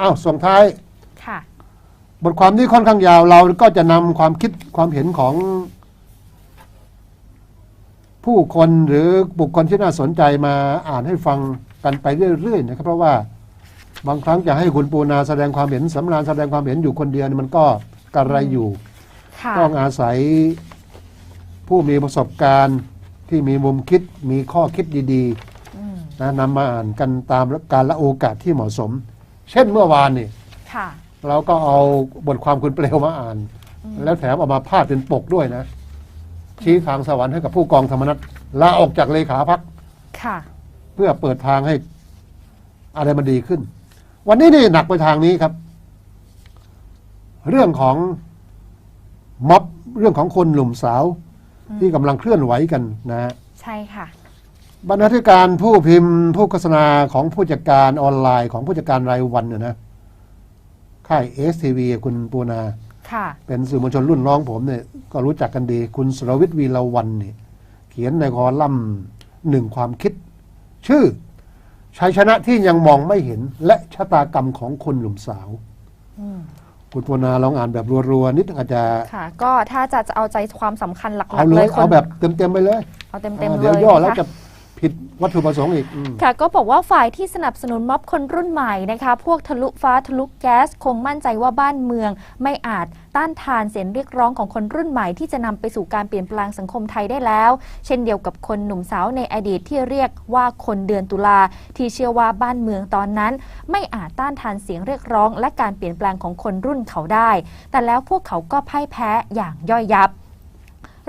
อ้าวส่งท้าย ค่ะ บทความนี้ค่อนข้างยาวเราก็จะนำความคิดความเห็นของ ผู้คนหรือบุคคลที่น่าสนใจมาอ่านให้ฟังกันไปเรื่อยๆนะครับ เพราะว่าบางครั้งจะให้คุณปูนาแสดงความเห็นสำราญแสดงความเห็นอยู่คนเดียวนี่มันก็กระไรอยู่ ค่ะ ต้องอาศัยผู้มีประสบการณ์ที่มีมุมคิดมีข้อคิดดีอืม ๆนะนำมาอ่านกันตามการละโอกาสที่เหมาะสม เช่นเมื่อวานนี่ค่ะ เราก็เอาบทความคุณเปลวมาอ่าน แล้วแถมเอามาพาดเป็นปกด้วยนะ ชี้ทางสวรรค์ให้กับผู้กองธรรมนัฐลาออกจากเลขาพักค่ะ เพื่อเปิดทางให้อะไรมันดีขึ้น วันนี้นี่หนักไปทางนี้ครับ เรื่องของม็อบเรื่องของคนหนุ่มสาวอืมที่กำลังเคลื่อนไหวกันนะฮะใช่ค่ะ บรรณาธิการผู้พิมพ์ผู้โฆษณาของผู้จัดการออนไลน์ของผู้จัดการรายวันเนี่ยนะค่ายเอสทีวีคุณปูนา ค่ะ เป็นสื่อมวลชนรุ่นน้องผมเนี่ยก็รู้จักกันดี คุณสรวิทย์วีรวันนี่เขียนในคอลัมน์หนึ่งความคิด ชื่อชัยชนะที่ยังมองไม่เห็นและชะตากรรมของคนหนุ่มสาวอืมคุณปวนาลองอ่านแบบรัวๆนิดนึงอาจจะค่ะ ก็ถ้าจะจะเอาใจความสำคัญหลัเอากๆเลเลยยคนเอาแบบเต็มๆไปเลย เอาเต็มๆอ่าเลเดี๋ยวยย่อแล้วนะคะ จะ ผิดวัตถุประสงค์อีกอืม ค่ะก็บอกว่าฝ่ายที่สนับสนุนม็อบคนรุ่นใหม่นะคะพวกทะลุฟ้าทะลุแก๊สคงมั่นใจว่าบ้านเมือง ไม่อาจต้านทานเสียงเรียกร้องของคนรุ่นใหม่ที่จะนำไปสู่การเปลี่ยนแปลงสังคมไทยได้แล้ว เช่นเดียวกับคนหนุ่มสาวในอดีตที่เรียกว่าคนเดือนตุลาที่เชื่อว่าบ้านเมืองตอนนั้น ไม่อาจต้านทานเสียงเรียกร้อง และการเปลี่ยนแปลงของคนรุ่นเขาได้ แต่แล้วพวกเขาก็พ่ายแพ้อย่างย่อยยับ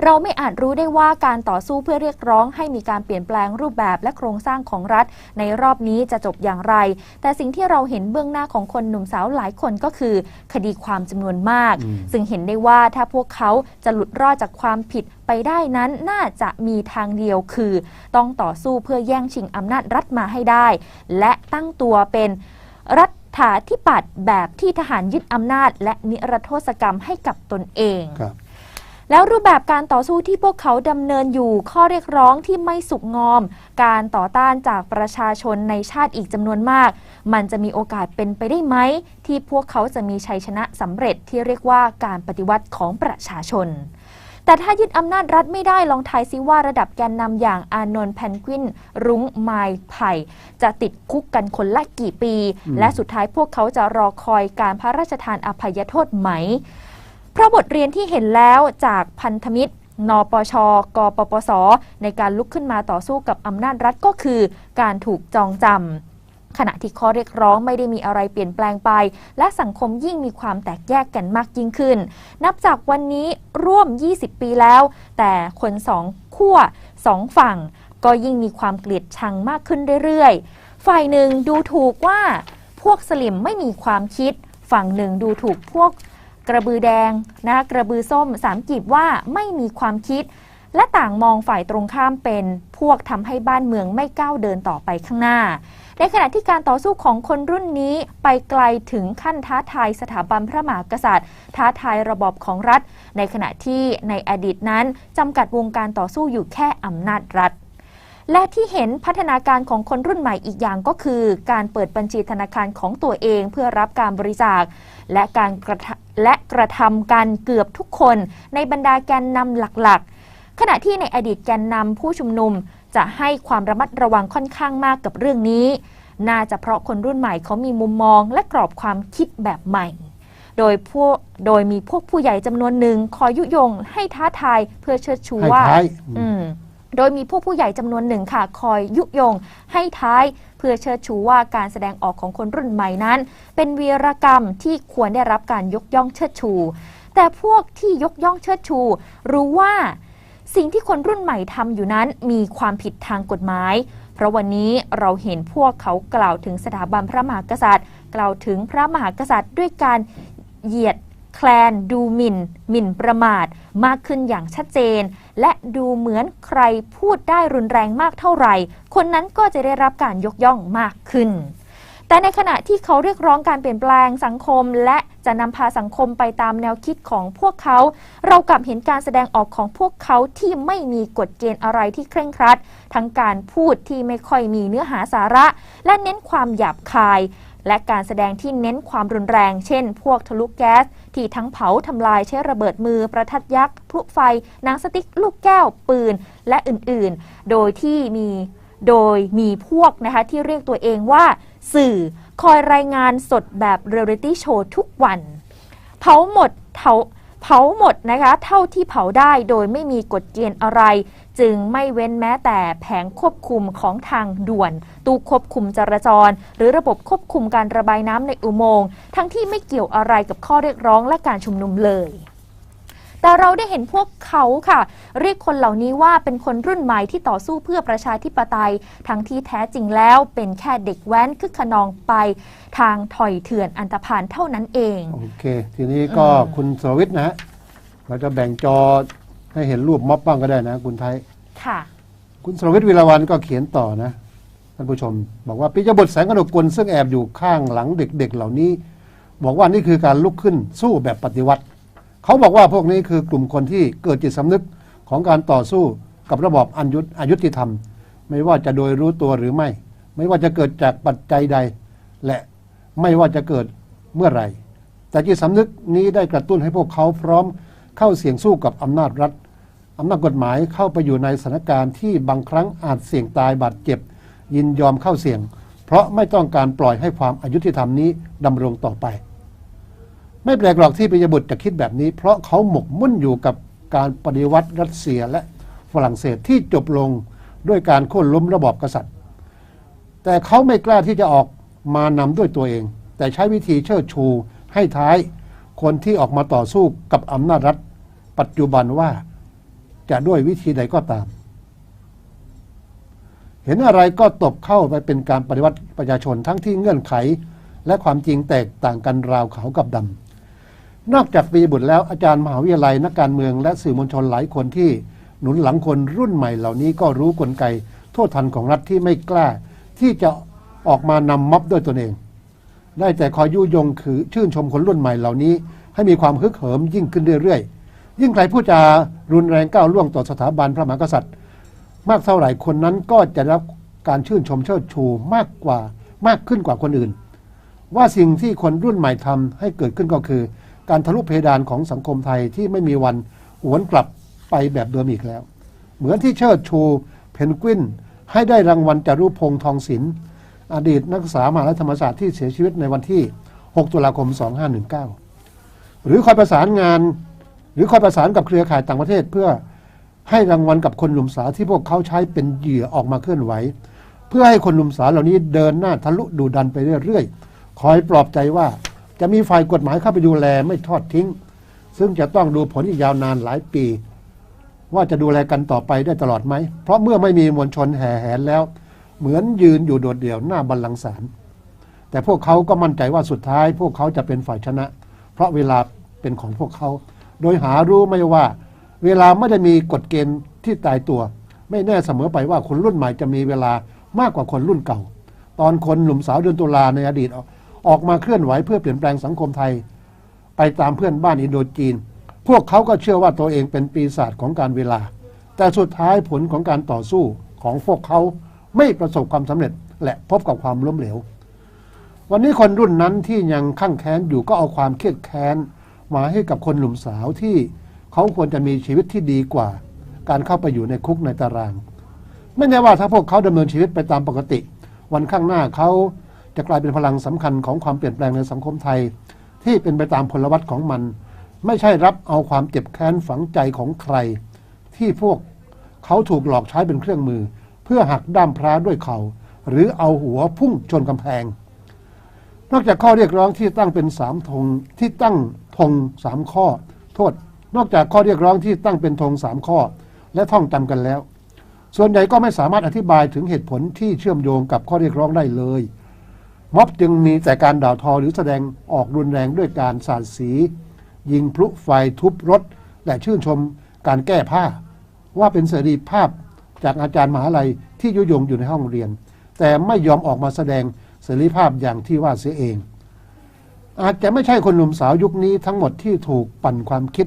เราไม่อาจรู้ได้ว่าการต่อสู้เพื่อเรียกร้องให้มีการเปลี่ยนแปลงรูปแบบและโครงสร้างของรัฐ ในรอบนี้จะจบอย่างไร แต่สิ่งที่เราเห็นเบื้องหน้าของคนหนุ่มสาวหลายคนก็คือ คดีความจำนวนมากอืมซึ่งเห็นได้ว่าถ้าพวกเขาจะหลุดรอดจากความผิดไปได้นั้นน่าจะมีทางเดียวคือ ต้องต่อสู้เพื่อแย่งชิงอำนาจรัฐมาให้ได้ และตั้งตัวเป็นรัฐาธิปัตย์แบบที่ทหารยึดอำนาจ และนิรโทษกรรมให้กับตนเองครับ แล้วรูปแบบการต่อสู้ที่พวกเขาดำเนินอยู่ข้อเรียกร้องที่ไม่สุกงอม การต่อต้านจากประชาชนในชาติอีกจำนวนมาก มันจะมีโอกาสเป็นไปได้ไหม ที่พวกเขาจะมีชัยชนะสำเร็จที่เรียกว่าการปฏิวัติของประชาชนแต่ถ้ายึดอำนาจรัฐไม่ได้ลองทายซิว่าระดับแกนนำอย่างอานนท์แพนกวิน รุ้งไมายไผ่จะติดคุกกันคนละกี่ปีอืมและสุดท้ายพวกเขาจะรอคอยการพระราชทานอภัยโทษไหม เพราะบทเรียนที่เห็นแล้วจากพันธมิตร นปช กปปส ในการลุกขึ้นมาต่อสู้กับอำนาจรัฐก็คือการถูกจองจำขณะที่ข้อเรียกร้องไม่ได้มีอะไรเปลี่ยนแปลงไป และสังคมยิ่งมีความแตกแยกกันมากยิ่งขึ้น นับจากวันนี้ร่วม 20 ปีแล้ว แต่คนสองขั้วสองฝั่ง ก็ยิ่งมีความเกลียดชังมากขึ้นเรื่อยๆ ฝ่ายหนึ่งดูถูกว่าพวกสลิมไม่มีความคิด ฝั่งหนึ่งดูถูกพวก กระบือแดงนะกระบือส้มสามกีบว่าไม่มีความคิด และต่างมองฝ่ายตรงข้ามเป็นพวกทำให้บ้านเมืองไม่ก้าวเดินต่อไปข้างหน้า ในขณะที่การต่อสู้ของคนรุ่นนี้ไปไกลถึงขั้นท้าทายสถาบันพระมหากษัตริย์ ท้าทายระบอบของรัฐ ในขณะที่ในอดีตนั้นจำกัดวงการต่อสู้อยู่แค่อำนาจรัฐและที่เห็นพัฒนาการของคนรุ่นใหม่อีกอย่างก็คือ การเปิดบัญชีธนาคารของตัวเองเพื่อรับการบริจาค และการกระทะ และกระทำกันเกือบทุกคนในบรรดาแกนนำหลักๆ ขณะที่ในอดีตแกนนำผู้ชุมนุมจะให้ความระมัดระวังค่อนข้างมากกับเรื่องนี้ น่าจะเพราะคนรุ่นใหม่เขามีมุมมองและกรอบความคิดแบบใหม่ โดยพวกโดยมีพวกผู้ใหญ่จำนวนหนึ่งคอยยุยงให้ท้าทายเพื่อเชิดชูให้ว่าท้ายอืมอืมโดยมีผู้ผู้ใหญ่จำนวนหนึ่งค่ะ คอยยุยงให้ท้าย เพื่อเชิดชูว่าการแสดงออกของคนรุ่นใหม่นั้น เป็นวีรกรรมที่ควรได้รับการยกย่องเชิดชู แต่พวกที่ยกย่องเชิดชู รู้ว่าสิ่งที่คนรุ่นใหม่ทำอยู่นั้นมีความผิดทางกฎหมาย เพราะวันนี้เราเห็นพวกเขากล่าวถึงสถาบันพระมหากษัตริย์ กล่าวถึงพระมหากษัตริย์ด้วยการเหยียด แคลน ดูหมิ่น หมิ่นประมาท มากขึ้นอย่างชัดเจน และดูเหมือนใครพูดได้รุนแรงมากเท่าไหร่ คนนั้นก็จะได้รับการยกย่องมากขึ้น แต่ในขณะที่เขาเรียกร้องการเปลี่ยนแปลงสังคม และจะนำพาสังคมไปตามแนวคิดของพวกเขา เรากลับเห็นการแสดงออกของพวกเขาที่ไม่มีกฎเกณฑ์อะไรที่เคร่งครัด ทั้งการพูดที่ไม่ค่อยมีเนื้อหาสาระ และเน้นความหยาบคาย และการแสดงที่เน้นความรุนแรง เช่น พวกทะลุแก๊ส ที่ทั้งเผาทำลายใช้ระเบิดมือ ประทัดยักษ์พลุไฟหนังสติ๊กลูกแก้ว ปืน และอื่นๆ โดยที่มีโดยมีพวกนะคะที่เรียกตัวเองว่า สื่อคอยรายงานสดแบบเรียลิตี้โชว์ทุกวัน เผาหมดเผา เผาหมดนะคะ เท่าที่เผาได้โดยไม่มีกฎเกณฑ์อะไร จึงไม่เว้นแม้แต่แผงควบคุมของทางด่วน ตู้ควบคุมจราจร หรือระบบควบคุมการระบายน้ำในอุโมงค์ทั้งที่ไม่เกี่ยวอะไรกับข้อเรียกร้องและการชุมนุมเลย แต่เราได้เห็นพวกเขาค่ะ เรียกคนเหล่านี้ว่าเป็นคนรุ่นใหม่ที่ต่อสู้เพื่อประชาธิปไตย ทั้งที่แท้จริงแล้วเป็นแค่เด็กแว้นคึกขนองไปทางถอยเถื่อนอันตพานเท่านั้นเอง โอเค ทีนี้ก็อืมคุณสรวิทย์นะฮะเราจะแบ่งจอให้เห็นรูปม็อบบ้างก็ได้นะ คุณไทย ค่ะ คุณสรวิทย์วิรวันก็เขียนต่อนะท่านผู้ชม บอกว่าปิยบุตรแสงกนกกุลซึ่งแอบอยู่ข้างหลังเด็กๆ เหล่านี้ บอกว่านี่คือการลุกขึ้นสู้แบบปฏิวัติ เขาบอกว่าพวกนี้คือกลุ่มคนที่เกิดจิตสำนึกของการต่อสู้กับระบอบอันยุอายุติธรรม ไม่ว่าจะโดยรู้ตัวหรือไม่ ไม่ว่าจะเกิดจากปัจจัยใด และไม่ว่าจะเกิดเมื่อไหร่ แต่จิตสำนึกนี้ได้กระตุ้นให้พวกเขาพร้อมเข้าเสี่ยงสู้กับอำนาจรัฐอำนาจกฎหมายเข้าไปอยู่ในสถานการณ์ที่บางครั้งอาจเสี่ยงตายบาดเจ็บ ยินยอมเข้าเสี่ยง เพราะไม่ต้องการปล่อยให้ความอายุติธรรมนี้ดำรงต่อไป ไม่แปลกหรอกที่ปิยบุตรจะคิดแบบนี้ เพราะเขาหมกมุ่นอยู่กับการปฏิวัติรัสเซียและฝรั่งเศสที่จบลงด้วยการโค่นล้มระบอบกษัตริย์ แต่เขาไม่กล้าที่จะออกมานำด้วยตัวเอง แต่ใช้วิธีเชิดชูให้ท้าย คนที่ออกมาต่อสู้กับอำนาจรัฐ ปัจจุบันว่าจะด้วยวิธีใดก็ตาม เห็นอะไรก็ตบเข้าไปเป็นการปฏิวัติประชาชนทั้งที่เงื่อนไข และความจริงแตกต่างกันราวขาวกับดำ นอกจากปีบุตรแล้วอาจารย์มหาวิทยาลัยนักการเมืองและสื่อมวลชนหลายคนที่หนุนหลังคนรุ่นใหม่เหล่านี้ก็รู้กลไกโทษทันของรัฐที่ไม่กล้า ที่จะออกมานำม็อบด้วยตนเอง ได้แต่คอยยุยงคือชื่นชมคนรุ่นใหม่เหล่านี้ ให้มีความฮึกเหิมยิ่งขึ้นเรื่อยๆ ยิ่งใครพูดจารุนแรงก้าวล่วงต่อสถาบันพระมหากษัตริย์ มากเท่าไหร่คนนั้นก็จะรับการชื่นชมเชิดชูมากกว่ามากขึ้นกว่าคนอื่น ว่าสิ่งที่คนรุ่นใหม่ทำให้เกิดขึ้นก็คือ การทะลุเพดานของสังคมไทยที่ไม่มีวันหวนกลับไปแบบเดิมอีกแล้ว เหมือนที่เชิดชูเพนกวิน ให้ได้รางวัลจารุพงษ์ทองศิลป์อดีตนักศึกษามหาวิทยาลัยธรรมศาสตร์ที่เสียชีวิตในวันที่ 6 ตุลาคม 2519 หรือคอยประสานงาน หรือคอยประสานกับเครือข่ายต่างประเทศ เพื่อให้รางวัลกับคนหนุ่มสาวที่พวกเขาใช้เป็นเหยื่อออกมาเคลื่อนไหว เพื่อให้คนหนุ่มสาวเหล่านี้เดินหน้าทะลุดูดันไปเรื่อยๆ คอยปลอบใจว่า จะมีฝ่ายกฎหมายเข้าไปดูแลไม่ทอดทิ้ง ซึ่งจะต้องดูผลอีกยาวนานหลายปี ว่าจะดูแลกันต่อไปได้ตลอดไหม เพราะเมื่อไม่มีมวลชนแห่แหนแล้ว เหมือนยืนอยู่โดดเดี่ยวหน้าบัลลังก์ศาลแต่พวกเขาก็มั่นใจว่าสุดท้าย พวกเขาจะเป็นฝ่ายชนะ เพราะเวลาเป็นของพวกเขา โดยหารู้ไม่ว่า เวลาไม่ได้มีกฎเกณฑ์ที่ตายตัว ไม่แน่เสมอไปว่าคนรุ่นใหม่จะมีเวลามากกว่าคนรุ่นเก่า ตอนคนหนุ่มสาวเดือนตุลาในอดีต ออกมาเคลื่อนไหวเพื่อเปลี่ยนแปลงสังคมไทย ไปตามเพื่อนบ้านอินโดจีน พวกเขาก็เชื่อว่าตัวเองเป็นปีศาจของการเวลา แต่สุดท้ายผลของการต่อสู้ของพวกเขาไม่ประสบความสำเร็จและพบกับความล้มเหลว วันนี้คนรุ่นนั้นที่ยังข้างแค้นอยู่ก็เอาความเครียดแค้นมาให้กับคนหนุ่มสาวที่เขาควรจะมีชีวิตที่ดีกว่า การเข้าไปอยู่ในคุกในตาราง ไม่แน่ว่าถ้าพวกเขาดำเนินชีวิตไปตามปกติ วันข้างหน้าเขา จะกลายเป็นพลังสำคัญของความเปลี่ยนแปลงในสังคมไทย ที่เป็นไปตามพลวัตของมัน ไม่ใช่รับเอาความเจ็บแค้นฝังใจของใคร ที่พวกเขาถูกหลอกใช้เป็นเครื่องมือ เพื่อหักด้ามพระด้วยเขา่าหรือเอาหัวพุ่งชนกำแพง นอกจากข้อเรียกร้องที่ตั้งเป็นสามธงที่ตั้งธงสามข้อ โทษ นอกจากข้อเรียกร้องที่ตั้งเป็นธงสามข้อ และท่องจำกันแล้ว ส่วนใหญ่ก็ไม่สามารถอธิบายถึงเหตุผลที่เชื่อมโยงกับข้อเรียกร้องได้เลย ม็อบจึงมีแต่การด่าทอหรือแสดงออกรุนแรงด้วยการสาดสี ยิงพลุไฟทุบรถ และชื่นชมการแก้ผ้า ว่าเป็นเสรีภาพจากอาจารย์มหาลัยที่ยุยงอยู่ในห้องเรียน แต่ไม่ยอมออกมาแสดงเสรีภาพอย่างที่ว่าเสียเอง อาจจะไม่ใช่คนหนุ่มสาวยุคนี้ทั้งหมดที่ถูกปั่นความคิด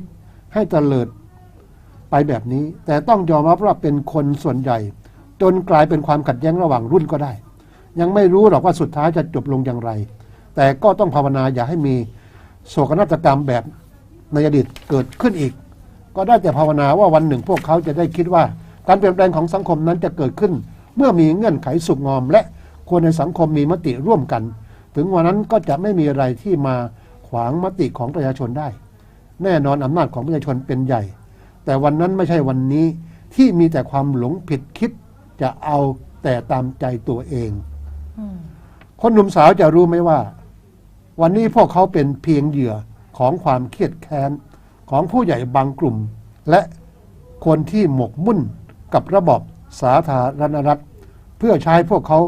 ให้เตลิดไปแบบนี้ แต่ต้องยอมรับว่าเป็นคนส่วนใหญ่ จนกลายเป็นความขัดแย้งระหว่างรุ่นก็ได้ ยังไม่รู้หรอกว่าสุดท้ายจะจบลงอย่างไร แต่ก็ต้องภาวนาอย่าให้มีโศกนาฏกรรมแบบในอดีตเกิดขึ้นอีก ก็ได้แต่ภาวนาว่าวันหนึ่งพวกเขาจะได้คิดว่า การเปลี่ยนแปลงของสังคมนั้นจะเกิดขึ้น เมื่อมีเงื่อนไขสุกงอม และคนในสังคมมีมติร่วมกัน ถึงวันนั้นก็จะไม่มีอะไรที่มาขวางมติของประชาชนได้ แน่นอนอำนาจของประชาชนเป็นใหญ่ แต่วันนั้นไม่ใช่วันนี้ที่มีแต่ความหลงผิดคิดจะเอาแต่ตามใจตัวเอง คนหนุ่มสาวจะรู้ไหมว่า วันนี้พวกเขาเป็นเพียงเหยื่อของความเครียดแค้น ของผู้ใหญ่บางกลุ่ม และคนที่หมกมุ่นกับระบอบสาธารณรัฐ เพื่อใช้พวกเขา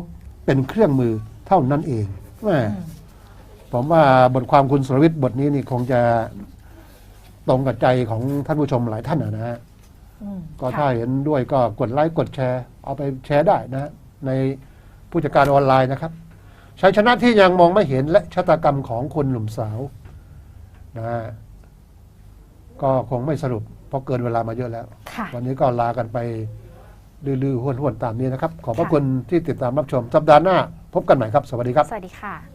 เป็นเครื่องมือเท่านั้นเองแม่ผมว่าบทความคุณสรวิทย์บทนี้นี่คงจะตรงกับใจของท่านผู้ชมหลายท่านนะฮะอืมก็ค่ะถ้าเห็นด้วยก็กดไลค์กดแชร์ เอาไปแชร์ได้นะฮะใน ผู้จัดการออนไลน์นะครับชัยชนะที่ยังมองไม่เห็นและชะตากรรมของคนหนุ่มสาวนะฮะก็คงไม่สรุป เพราะเกินเวลามาเยอะแล้วค่ะวันนี้ก็ลากันไปลือๆห้วนๆตามนี้นะครับ ขอบพระค่ะคุณที่ติดตามรับชม สัปดาห์หน้า พบกันใหม่ครับ สวัสดีครับ สวัสดีค่ะ